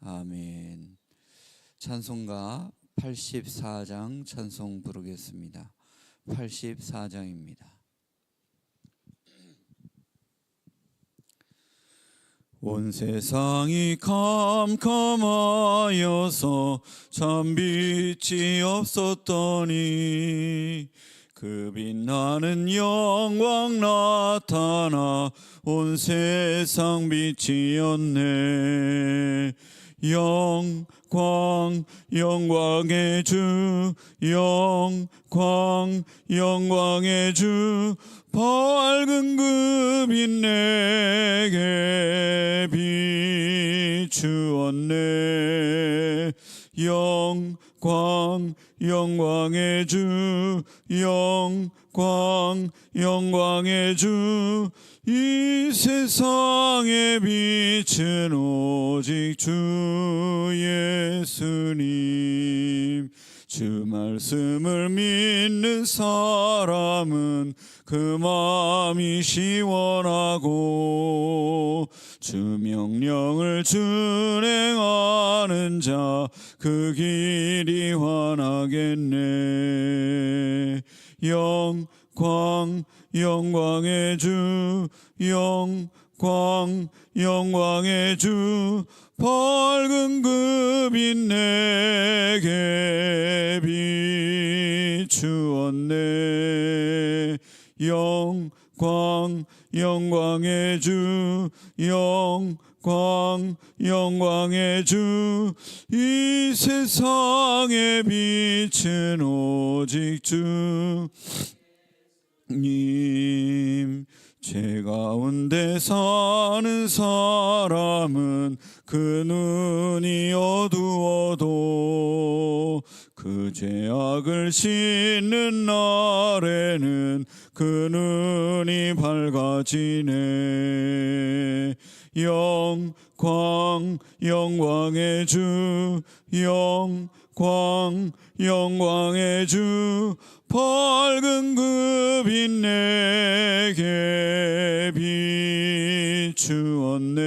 아멘. 찬송가 84장 찬송 부르겠습니다. 84장입니다. 온 세상이 캄캄하여서 참 빛이 없었더니 그 빛나는 영광 나타나 온 세상 빛이었네 영광 영광의 주. 영광 영광의 주 밝은 그빛 내게 비추었네. 영광 영광의 주 영광 영광의 주 이 세상의 빛은 오직 주 예수님. 주 말씀을 믿는 사람은 그 마음이 시원하고 주 명령을 준행하는 자 그 길이 환하겠네. 영광 영광의 주 영광 영광의 주 밝은 그빛 내게 비추었네 영광 영광의 주. 영광 영광의 주. 이 세상의 빛은 오직 주님 죄 가운데 사는 사람은 그 눈이 어두워도 그 죄악을 씻는 날에는 그 눈이 밝아지네. 영광 영광의 주 영 광 영광의 주 밝은 그 빛 내게 비추었네.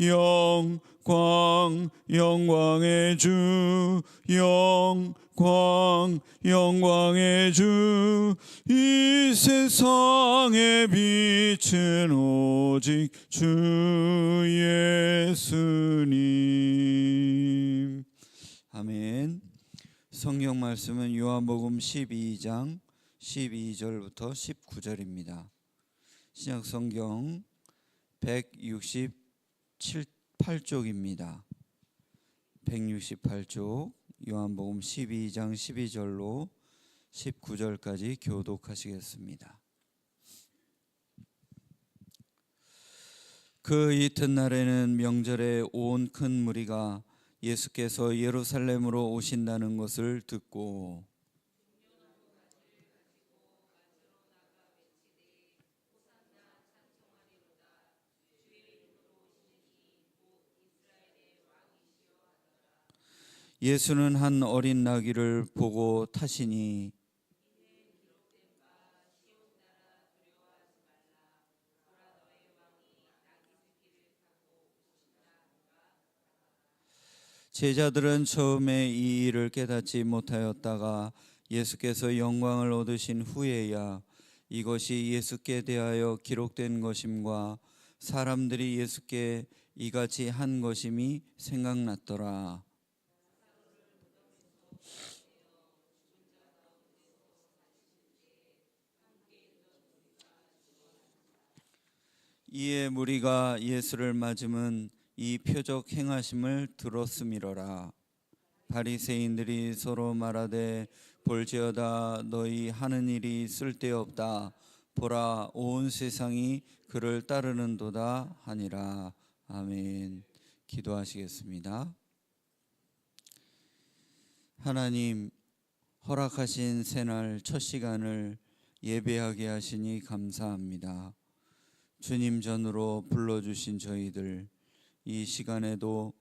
영광 영광의 주 영광 영광의 주 이 세상의 빛은 오직 주 예수님 아멘 성경 말씀은 요한복음 12장 12절부터 19절입니다. 신약 성경 168쪽입니다. 168쪽 요한복음 12장 12절로 19절까지 교독하시겠습니다. 그 이튿날에는 명절에 온 큰 무리가 예수께서 예루살렘으로 오신다는 것을 듣고 예수는 한 어린 나귀를 보고 타시니 제자들은 처음에 이 일을 깨닫지 못하였다가 예수께서 영광을 얻으신 후에야 이것이 예수께 대하여 기록된 것임과 사람들이 예수께 이같이 한 것임이 생각났더라. 이에 무리가 예수를 맞으면 이 표적 행하심을 들었음이로라. 바리새인들이 서로 말하되 볼지어다 너희 하는 일이 쓸데없다. 보라 온 세상이 그를 따르는도다 하니라. 아멘. 기도하시겠습니다. 하나님 허락하신 새날 첫 시간을 예배하게 하시니 감사합니다. 주님 전으로 불러주신 저희들 이 시간에도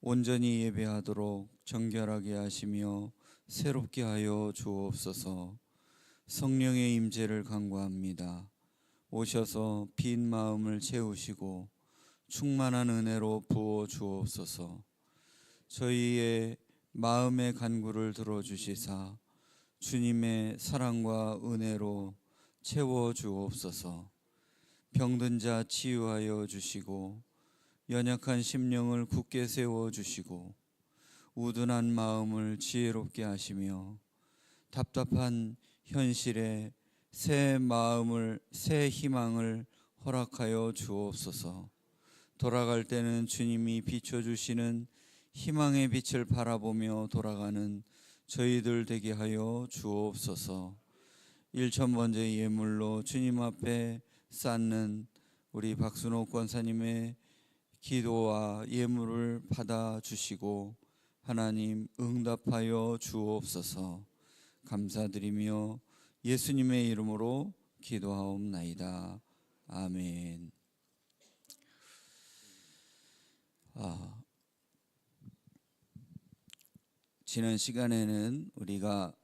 온전히 예배하도록 정결하게 하시며 새롭게 하여 주옵소서. 성령의 임재를 간구합니다. 오셔서 빈 마음을 채우시고 충만한 은혜로 부어 주옵소서. 저희의 마음의 간구를 들어 주시사 주님의 사랑과 은혜로 채워 주옵소서. 병든 자 치유하여 주시고 연약한 심령을 굳게 세워 주시고 우둔한 마음을 지혜롭게 하시며 답답한 현실에 새 마음을 새 희망을 허락하여 주옵소서. 돌아갈 때는 주님이 비춰 주시는 희망의 빛을 바라보며 돌아가는 저희들 되게 하여 주옵소서. 일천 번째 예물로 주님 앞에 쌓는 우리 박순옥 권사님의 기도와 예물을 받아 주시고 하나님 응답하여 주옵소서. 감사드리며 예수님의 이름으로 기도하옵나이다. 아멘. 아, 지난 시간에는 우리가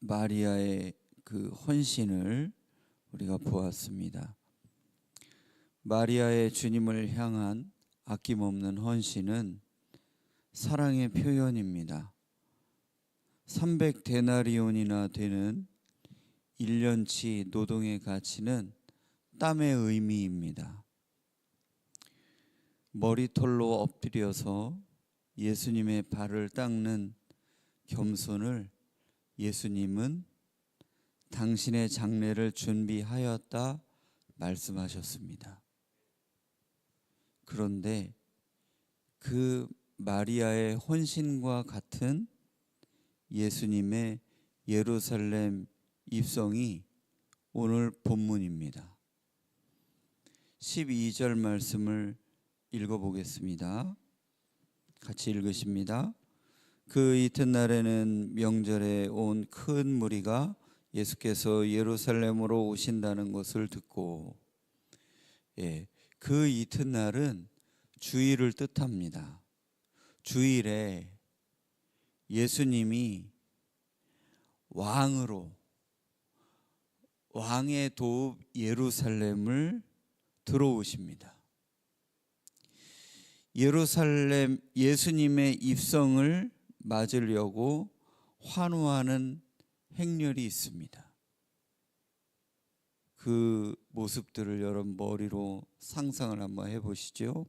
마리아의 그 헌신을 우리가 보았습니다. 마리아의 주님을 향한 아낌없는 헌신은 사랑의 표현입니다. 300데나리온이나 되는 1년치 노동의 가치는 땀의 의미입니다. 머리털로 엎드려서 예수님의 발을 닦는 겸손을 예수님은 당신의 장례를 준비하였다 말씀하셨습니다. 그런데 그 마리아의 혼신과 같은 예수님의 예루살렘 입성이 오늘 본문입니다. 12절 말씀을 읽어보겠습니다. 같이 읽으십니다. 그 이튿날에는 명절에 온 큰 무리가 예수께서 예루살렘으로 오신다는 것을 듣고 예, 그 이튿날은 주일을 뜻합니다. 주일에 예수님이 왕으로 왕의 도읍 예루살렘을 들어오십니다. 예루살렘 예수님의 입성을 맞으려고 환호하는 행렬이 있습니다. 그 모습들을 여러분 머리로 상상을 한번 해보시죠.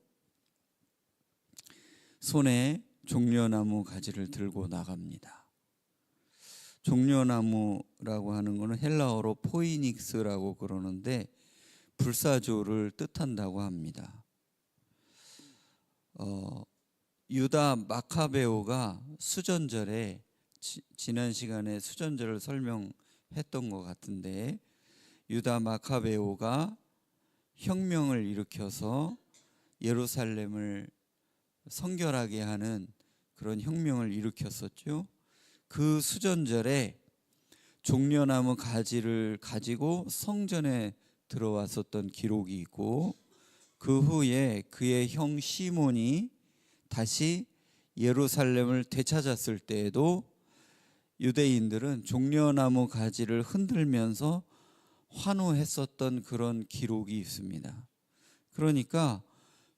손에 종려나무 가지를 들고 나갑니다. 종려나무라고 하는 것은 헬라어로 포이닉스라고 그러는데 불사조를 뜻한다고 합니다. 어, 유다 마카베오가 수전절에 지, 지난 시간에 수전절을 설명했던 것 같은데 유다 마카베오가 혁명을 일으켜서 예루살렘을 성결하게 하는 그런 혁명을 일으켰었죠. 그 수전절에 종려나무 가지를 가지고 성전에 들어왔었던 기록이 있고 그 후에 그의 형 시몬이 다시 예루살렘을 되찾았을 때에도 유대인들은 종려나무 가지를 흔들면서 환호했었던 그런 기록이 있습니다. 그러니까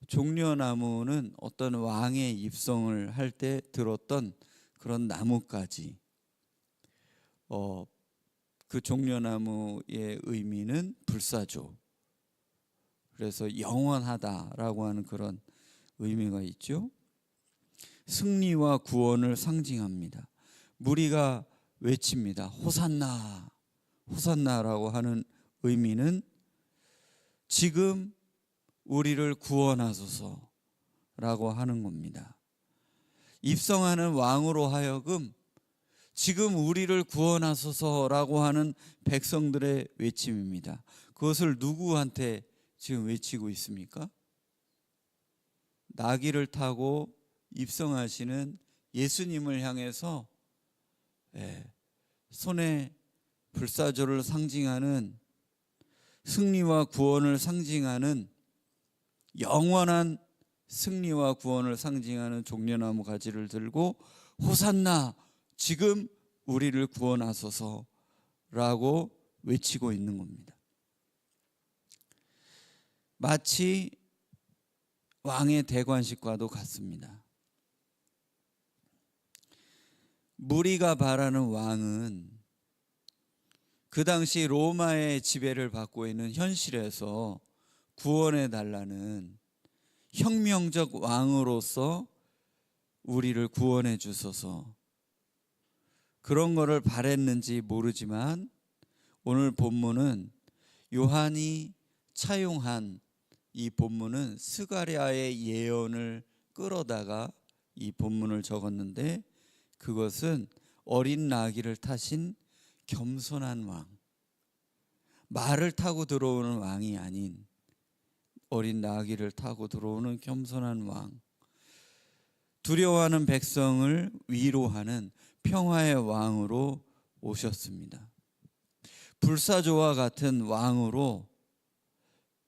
종려나무는 어떤 왕의 입성을 할 때 들었던 그런 나무까지 어, 그 종려나무의 의미는 불사조 그래서 영원하다라고 하는 그런 의미가 있죠. 승리와 구원을 상징합니다. 무리가 외칩니다. 호산나, 호산나라고 하는 의미는 지금 우리를 구원하소서라고 하는 겁니다. 입성하는 왕으로 하여금 지금 우리를 구원하소서라고 하는 백성들의 외침입니다. 그것을 누구한테 지금 외치고 있습니까? 나귀를 타고 입성하시는 예수님을 향해서 예, 손에 불사조를 상징하는 승리와 구원을 상징하는 영원한 승리와 구원을 상징하는 종려나무 가지를 들고 호산나 지금 우리를 구원하소서라고 외치고 있는 겁니다. 마치 왕의 대관식과도 같습니다. 무리가 바라는 왕은 그 당시 로마의 지배를 받고 있는 현실에서 구원해 달라는 혁명적 왕으로서 우리를 구원해 주소서. 그런 거를 바랬는지 모르지만 오늘 본문은 요한이 차용한 이 본문은 스가랴의 예언을 끌어다가 이 본문을 적었는데 그것은 어린 나귀를 타신 겸손한 왕 말을 타고 들어오는 왕이 아닌 어린 나귀를 타고 들어오는 겸손한 왕 두려워하는 백성을 위로하는 평화의 왕으로 오셨습니다. 불사조와 같은 왕으로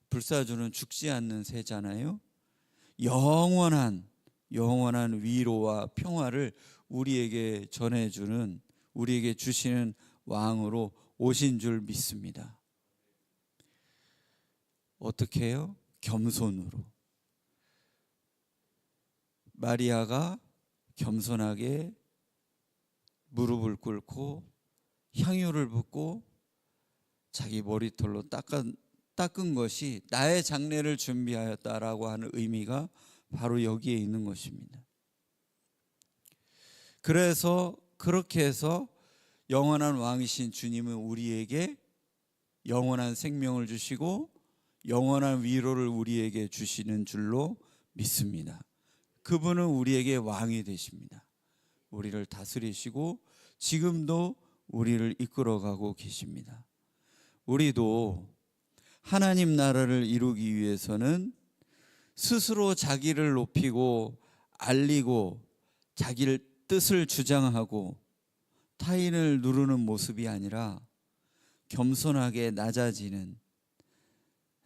불사조는 죽지 않는 새잖아요. 영원한 영원한 위로와 평화를 우리에게 전해주는 우리에게 주시는 왕으로 오신 줄 믿습니다. 어떻게 해요? 겸손으로. 마리아가 겸손하게 무릎을 꿇고 향유를 붓고 자기 머리털로 닦은, 닦은 것이 나의 장례를 준비하였다라고 하는 의미가 바로 여기에 있는 것입니다. 그래서 그렇게 해서 영원한 왕이신 주님은 우리에게 영원한 생명을 주시고 영원한 위로를 우리에게 주시는 줄로 믿습니다. 그분은 우리에게 왕이 되십니다. 우리를 다스리시고 지금도 우리를 이끌어가고 계십니다. 우리도 하나님 나라를 이루기 위해서는 스스로 자기를 높이고 알리고 자기를 뜻을 주장하고 타인을 누르는 모습이 아니라 겸손하게 낮아지는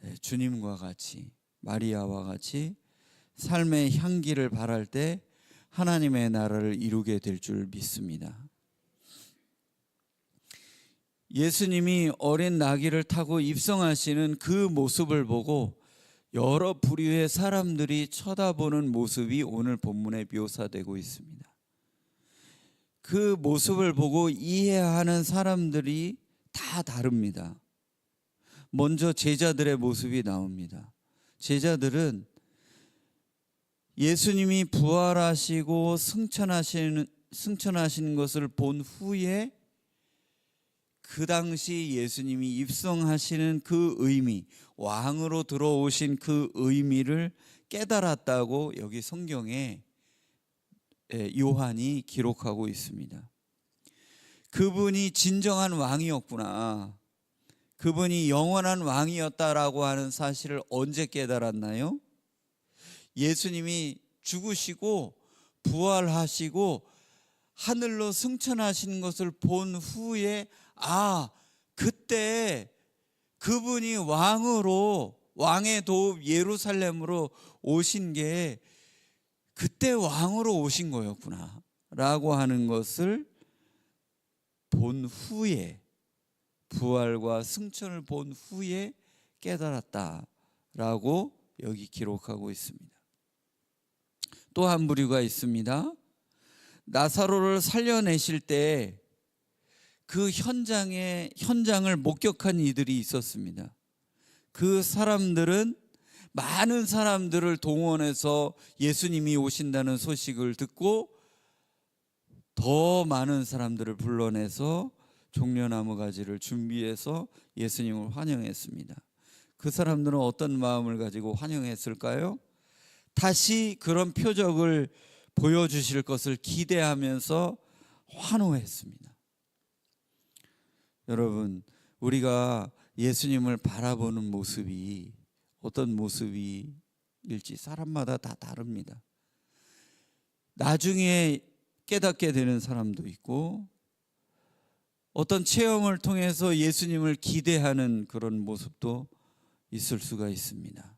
예, 주님과 같이 마리아와 같이 삶의 향기를 발할 때 하나님의 나라를 이루게 될 줄 믿습니다. 예수님이 어린 나귀를 타고 입성하시는 그 모습을 보고 여러 부류의 사람들이 쳐다보는 모습이 오늘 본문에 묘사되고 있습니다. 그 모습을 보고 이해하는 사람들이 다 다릅니다. 먼저 제자들의 모습이 나옵니다. 제자들은 예수님이 부활하시고 승천하시는 승천하시는 것을 본 후에 그 당시 예수님이 입성하시는 그 의미, 왕으로 들어오신 그 의미를 깨달았다고 여기 성경에 예, 요한이 기록하고 있습니다. 그분이 진정한 왕이었구나. 그분이 영원한 왕이었다라고 하는 사실을 언제 깨달았나요? 예수님이 죽으시고 부활하시고 하늘로 승천하신 것을 본 후에 아, 그때 그분이 왕으로 왕의 도읍 예루살렘으로 오신 게 그때 왕으로 오신 거였구나. 라고 하는 것을 본 후에 부활과 승천을 본 후에 깨달았다 라고 여기 기록하고 있습니다. 또 한 부류가 있습니다. 나사로를 살려내실 때 그 현장에 현장을 목격한 이들이 있었습니다. 그 사람들은 많은 사람들을 동원해서 예수님이 오신다는 소식을 듣고 더 많은 사람들을 불러내서 종려나무 가지를 준비해서 예수님을 환영했습니다. 그 사람들은 어떤 마음을 가지고 환영했을까요? 다시 그런 표적을 보여주실 것을 기대하면서 환호했습니다. 여러분, 우리가 예수님을 바라보는 모습이 어떤 모습일지 사람마다 다 다릅니다. 나중에 깨닫게 되는 사람도 있고 어떤 체험을 통해서 예수님을 기대하는 그런 모습도 있을 수가 있습니다.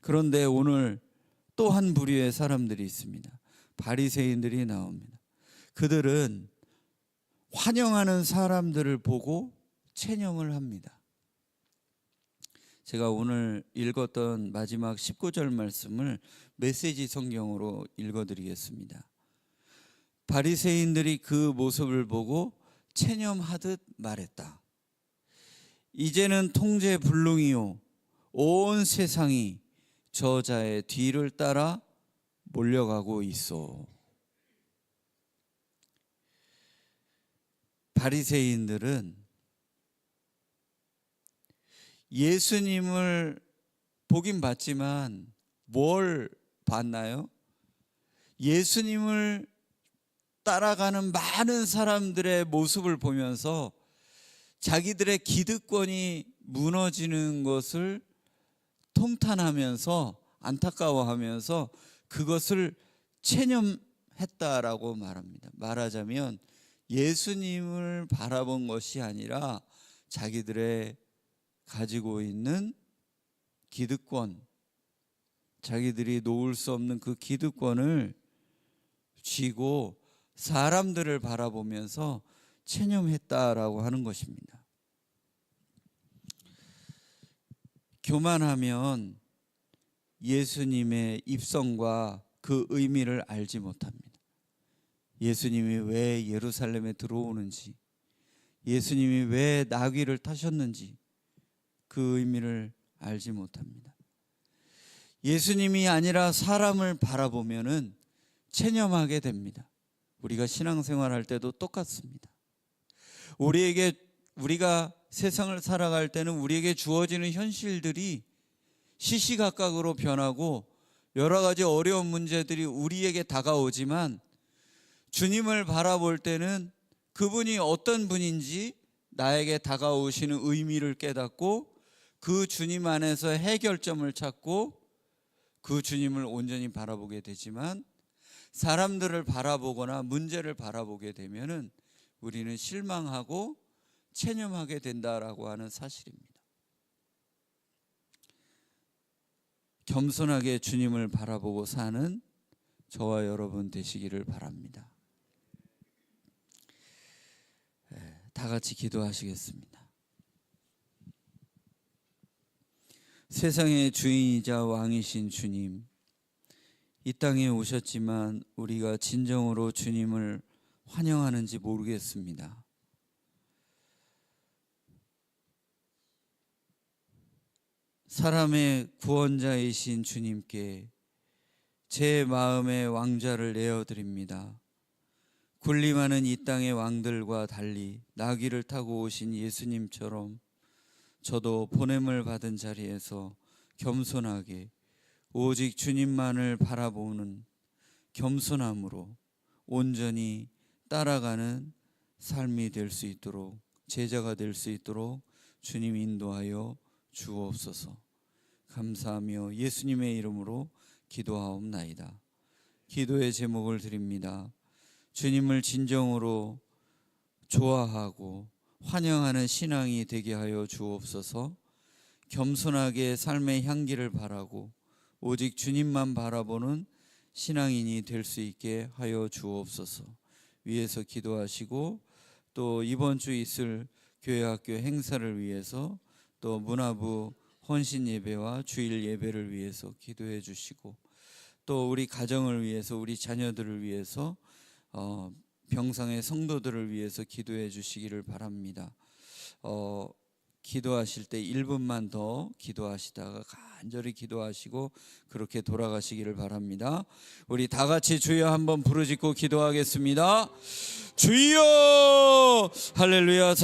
그런데 오늘 또 한 부류의 사람들이 있습니다. 바리새인들이 나옵니다. 그들은 환영하는 사람들을 보고 체념을 합니다. 제가 오늘 읽었던 마지막 19절 말씀을 메시지 성경으로 읽어드리겠습니다. 바리새인들이 그 모습을 보고 체념하듯 말했다. 이제는 통제 불능이요 온 세상이 저자의 뒤를 따라 몰려가고 있어. 바리새인들은 예수님을 보긴 봤지만 뭘 봤나요? 예수님을 따라가는 많은 사람들의 모습을 보면서 자기들의 기득권이 무너지는 것을 통탄하면서 안타까워하면서 그것을 체념했다라고 말합니다. 말하자면 예수님을 바라본 것이 아니라 자기들의 가지고 있는 기득권, 자기들이 놓을 수 없는 그 기득권을 쥐고 사람들을 바라보면서 체념했다라고 하는 것입니다. 교만하면 예수님의 입성과 그 의미를 알지 못합니다. 예수님이 왜 예루살렘에 들어오는지, 예수님이 왜 나귀를 타셨는지 그 의미를 알지 못합니다. 예수님이 아니라 사람을 바라보면은 체념하게 됩니다. 우리가 신앙생활 할 때도 똑같습니다. 우리에게 우리가 세상을 살아갈 때는 우리에게 주어지는 현실들이 시시각각으로 변하고 여러 가지 어려운 문제들이 우리에게 다가오지만 주님을 바라볼 때는 그분이 어떤 분인지 나에게 다가오시는 의미를 깨닫고 그 주님 안에서 해결점을 찾고 그 주님을 온전히 바라보게 되지만 사람들을 바라보거나 문제를 바라보게 되면은 우리는 실망하고 체념하게 된다라고 하는 사실입니다. 겸손하게 주님을 바라보고 사는 저와 여러분 되시기를 바랍니다. 예, 다 같이 기도하시겠습니다. 세상의 주인이자 왕이신 주님, 이 땅에 오셨지만 우리가 진정으로 주님을 환영하는지 모르겠습니다. 사람의 구원자이신 주님께 제 마음의 왕좌를 내어 드립니다. 군림하는 이 땅의 왕들과 달리 나귀를 타고 오신 예수님처럼 저도 보냄을 받은 자리에서 겸손하게 오직 주님만을 바라보는 겸손함으로 온전히 따라가는 삶이 될 수 있도록 제자가 될 수 있도록 주님 인도하여 주옵소서. 감사하며 예수님의 이름으로 기도하옵나이다. 기도의 제목을 드립니다. 주님을 진정으로 좋아하고 환영하는 신앙이 되게 하여 주옵소서. 겸손하게 삶의 향기를 바라고 오직 주님만 바라보는 신앙인이 될 수 있게 하여 주옵소서. 위에서 기도하시고 또 이번 주 있을 교회 학교 행사를 위해서 또 문화부 헌신 예배와 주일 예배를 위해서 기도해 주시고 또 우리 가정을 위해서 우리 자녀들을 위해서 어, 병상의 성도들을 위해서 기도해 주시기를 바랍니다. 어, 기도하실 때 1분만 더 기도하시다가 간절히 기도하시고 그렇게 돌아가시기를 바랍니다. 우리 다 같이 주여 한번 부르짖고 기도하겠습니다. 주여 할렐루야